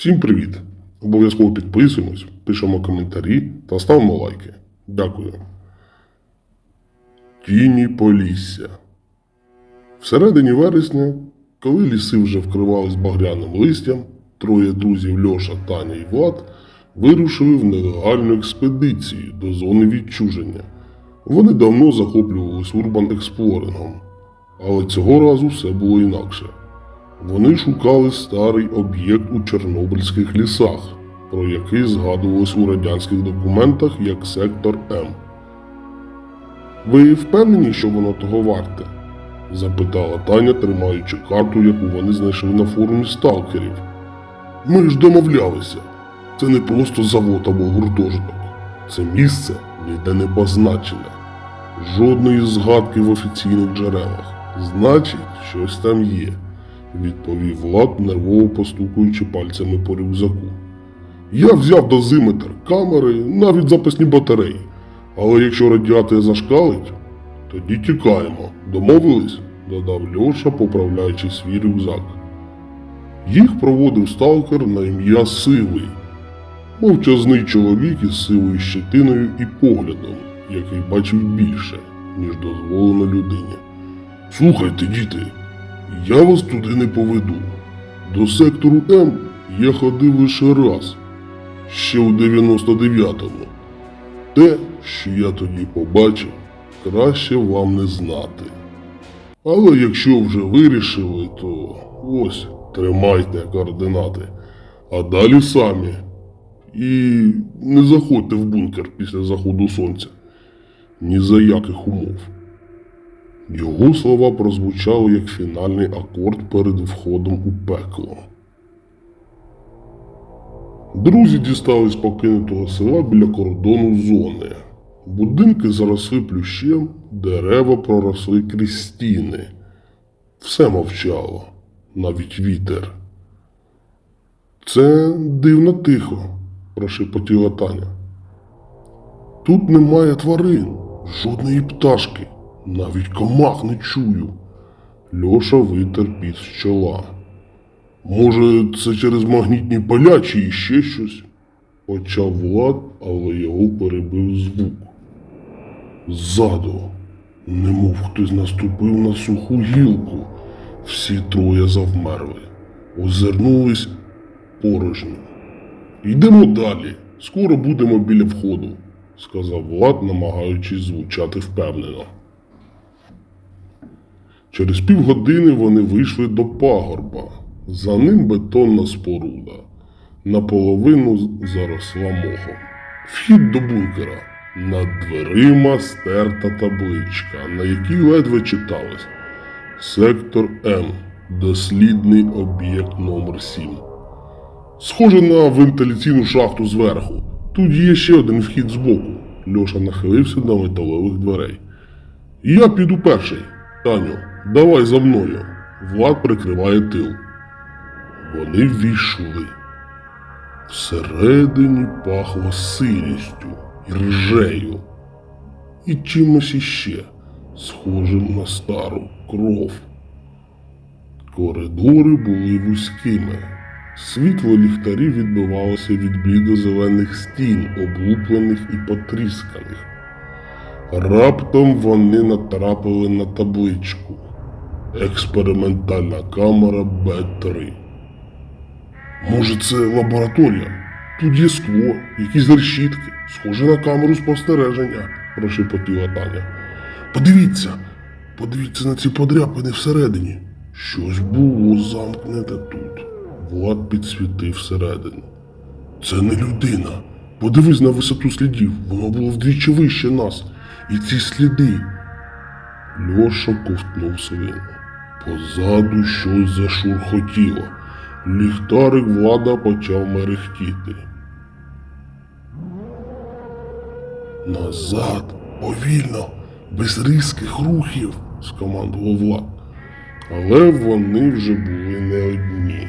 Всім привіт! Обов'язково підписуємось, пишемо коментарі та ставимо лайки. Дякую. Тіні Полісся. Всередині вересня, коли ліси вже вкривались багряним листям, троє друзів Льоша, Таня і Влад вирушили в нелегальну експедицію до зони відчуження. Вони давно захоплювалися урбан експлорингом, але цього разу все було інакше. Вони шукали старий об'єкт у Чорнобильських лісах, про який згадувалось у радянських документах як сектор М. Ви впевнені, що воно того варте? запитала Таня, тримаючи карту, яку вони знайшли на форумі сталкерів. Ми ж домовлялися. Це не просто завод або гуртожиток. Це місце ніде не позначене. Жодної згадки в офіційних джерелах. Значить, щось там є, відповів Влад, нервово постукуючи пальцями по рюкзаку. Я взяв дозиметр, камери, навіть запасні батареї. Але якщо радіація зашкалить, тоді тікаємо. Домовились? додав Льоша, поправляючи свій рюкзак. Їх проводив сталкер на ім'я Сивий. Мовчазний чоловік із сивою щетиною і поглядом, який бачив більше, ніж дозволено людині. Слухайте, діти, я вас туди не поведу. До сектору М я ходив лише раз, ще у 99-му. Те, що я тоді побачив, краще вам не знати. Але якщо вже вирішили, то ось тримайте координати, а далі самі. І не заходьте в бункер після заходу сонця. Ні за яких умов. Його слова прозвучали як фінальний акорд перед входом у пекло. Друзі дістали з покинутого села біля кордону зони. Будинки заросли плющем, дерева проросли крізь стіни. Все мовчало, навіть вітер. Це дивно тихо, прошепотіла Таня. Тут немає тварин, жодної пташки, навіть комах не чую. Льоша витер під з чола. Може, це через магнітні поля чи іще щось? Почав Влад, але його перебив звук. Ззаду, немов хтось наступив на суху гілку. Всі троє завмерли, озирнулись порожньо. Йдемо далі. Скоро будемо біля входу, сказав Влад, намагаючись звучати впевнено. Через півгодини вони вийшли до пагорба. За ним бетонна споруда. Наполовину заросла мохом. Вхід до бункера. Над дверима стерта табличка, на якій ледве читалось Сектор М. Дослідний об'єкт номер 7 Схоже на вентиляційну шахту зверху. Тут є ще один вхід збоку. Льоша нахилився до металевих дверей. Я піду перший. Таню, давай за мною. Влад прикриває тил. Вони ввійшли. Всередині пахло сирістю і ржею. І чимось іще, схожим на стару кров. Коридори були вузькими. Світло ліхтарів відбивалося від блідо-зелених стін, облуплених і потрісканих. Раптом вони натрапили на табличку. Експериментальна камера Б3. Може, це лабораторія? Тут є скло, якісь решітки, схоже на камеру спостереження, прошепотіла Таня. Подивіться, подивіться на ці подряпини всередині. Щось було замкнете тут. Влад підсвітив всередину. Це не людина. Подивись на висоту слідів, воно було вдвічі вище нас. І ці сліди. Льоша ковтнув свину. Позаду щось зашурхотіло. Ліхтарик влада почав мерехтіти. Назад, повільно, без різких рухів, скомандував Влад. Але вони вже були не одні.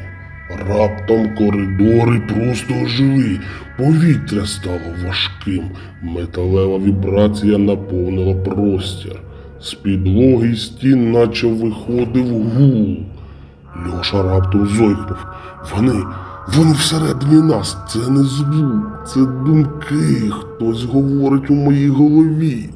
Раптом коридори просто ожили, повітря стало важким, металева вібрація наповнила простір. З підлоги стін наче виходив гул. Льоша раптом зойкнув. Вони, Вони всередині нас. Це не звук, це думки. Хтось говорить у моїй голові.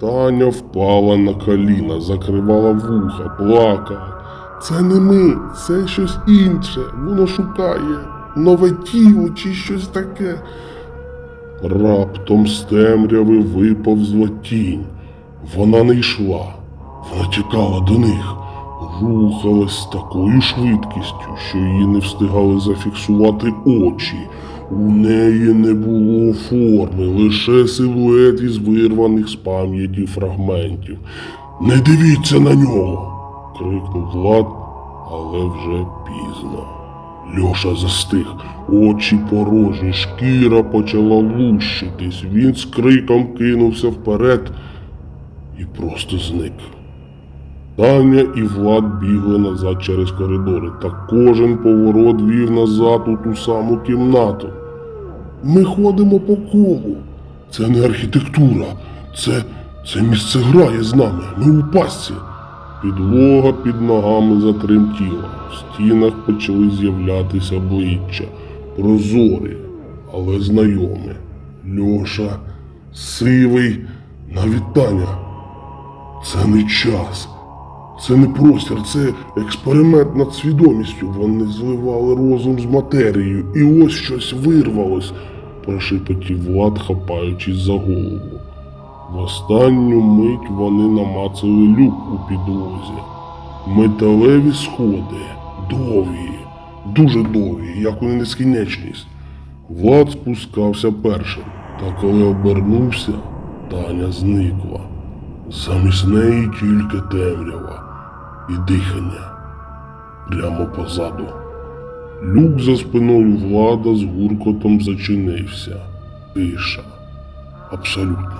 Таня впала на коліна, закривала вуха, плакала. Це не ми, це щось інше. Воно шукає нове тіло чи щось таке. Раптом з темряви виповзла тінь. Вона не йшла, вона тікала до них, рухалась з такою швидкістю, що її не встигали зафіксувати очі. У неї не було форми, лише силует із вирваних з пам'яті фрагментів. Не дивіться на нього. крикнув Влад, але вже пізно. Льоша застиг, очі порожні, шкіра почала лущитись. Він з криком кинувся вперед і просто зник. Таня і Влад бігли назад через коридори, та кожен поворот вів назад у ту саму кімнату. Ми ходимо по колу. Це не архітектура, це, це місце грає з нами. Ми у пастці. Підлога під ногами затремтіла. В стінах почали з'являтися обличчя, прозорі, але знайомі. Льоша, сивий, навіть Таня. Це не час. Це не простір, це експеримент над свідомістю. Вони зливали розум з матерією, і ось щось вирвалось, прошепотів Влад, хапаючись за голову. В останню мить вони намацали люк у підлозі. Металеві сходи, довгі, дуже довгі, як у нескінченність. Влад спускався першим, та коли обернувся, Таня зникла. Замість неї тільки темрява і дихання прямо позаду. Люк за спиною влада з гуркотом зачинився. Тиша. Абсолютно.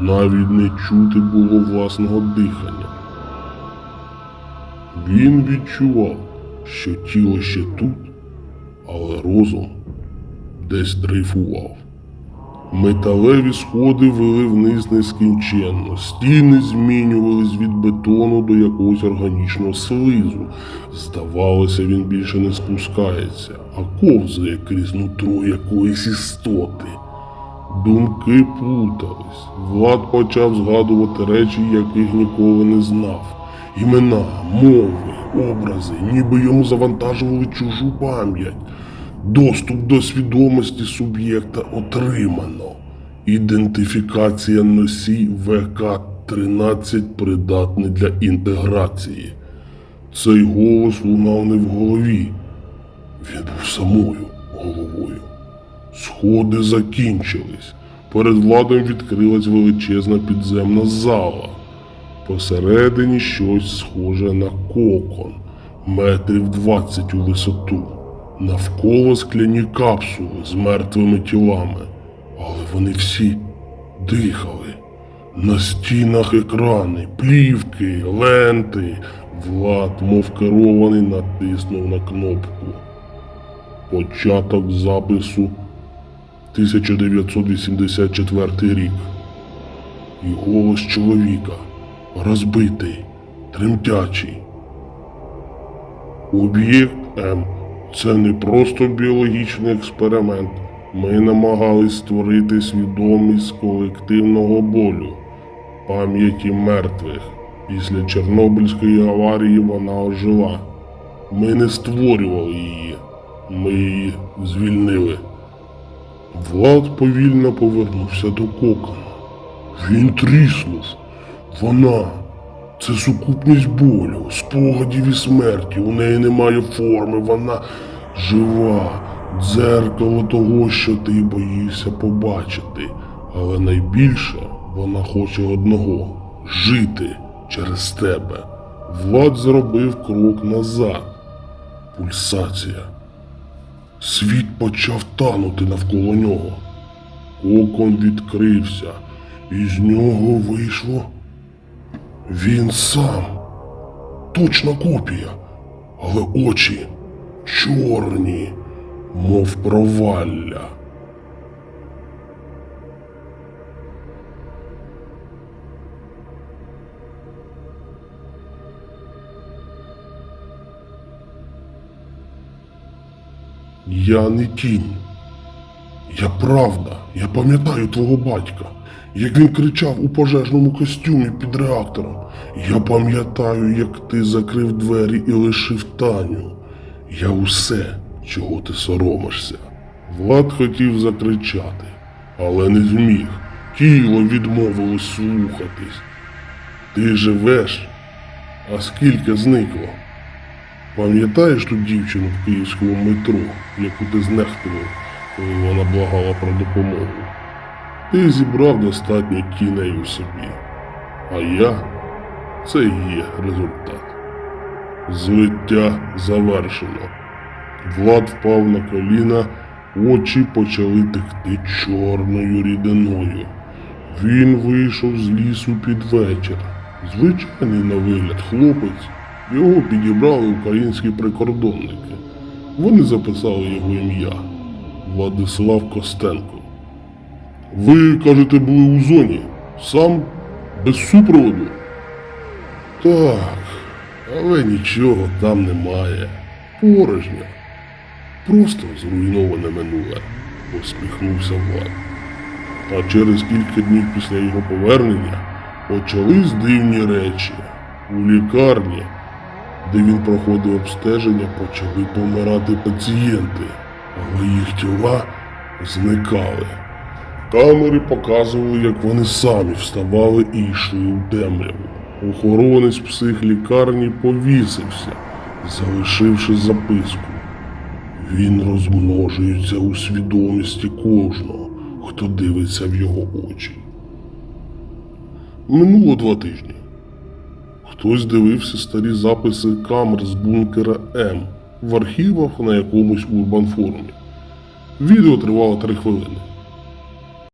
Навіть не чути було власного дихання. Він відчував, що тіло ще тут, але розум десь дрейфував. Металеві сходи вели вниз нескінченно, стіни змінювались від бетону до якогось органічного слизу. Здавалося, він більше не спускається, а ковзає крізь нутро якоїсь істоти. Думки плутались. Влад почав згадувати речі, яких ніколи не знав. Імена, мови, образи, ніби йому завантажували чужу пам'ять. Доступ до свідомості суб'єкта отримано. Ідентифікація носій ВК-13 придатний для інтеграції. Цей голос лунав не в голові. Він був самою головою. Сходи закінчились. Перед владом відкрилась величезна підземна зала. Посередині щось схоже на кокон, метрів двадцять у висоту. Навколо скляні капсули з мертвими тілами, але вони всі дихали. На стінах екрани, плівки, ленти. Влад, мов керований, натиснув на кнопку. Початок запису 1984 рік. І голос чоловіка розбитий, тремтячий. Об'єкт М. Це не просто біологічний експеримент. Ми намагались створити свідомість колективного болю, пам'яті мертвих. Після Чорнобильської аварії вона ожила. Ми не створювали її, ми її звільнили. Влад повільно повернувся до кокона. Він тріснув. Вона. Це сукупність болю, спогадів і смерті. У неї немає форми, вона жива, дзеркало того, що ти боїшся побачити. Але найбільше вона хоче одного жити через тебе. Влад зробив крок назад. Пульсація. Світ почав танути навколо нього. Кокон відкрився, і з нього вийшло. Він сам. Точна копія, але очі чорні, мов провалля. Я не тінь. Я правда, я пам'ятаю твого батька, як він кричав у пожежному костюмі під реактором. Я пам'ятаю, як ти закрив двері і лишив Таню. Я усе, чого ти соромишся. Влад хотів закричати, але не зміг. Тіло відмовилось слухатись. Ти живеш, а скільки зникло? Пам'ятаєш ту дівчину в київському метро, яку ти знехтував, коли вона благала про допомогу? Ти зібрав достатньо тіней у собі, а я це є результат. Злиття завершено. Влад впав на коліна, очі почали текти чорною рідиною. Він вийшов з лісу під вечір. Звичайний на вигляд хлопець. Його підібрали українські прикордонники. Вони записали його ім'я Владислав Костенко. Ви, кажете, були у зоні? Сам? Без супроводу? Так, але нічого там немає. Порожньо. Просто зруйноване минуле, посміхнувся Влад. А через кілька днів після його повернення почались дивні речі. У лікарні, де він проходив обстеження, почали помирати пацієнти, але їх тіла зникали. Камери показували, як вони самі вставали і йшли у темряву. Охоронець психлікарні повісився, залишивши записку. Він розмножується у свідомості кожного, хто дивиться в його очі. Минуло два тижні. Хтось дивився старі записи камер з бункера М в архівах на якомусь урбан форумі. Відео тривало три хвилини.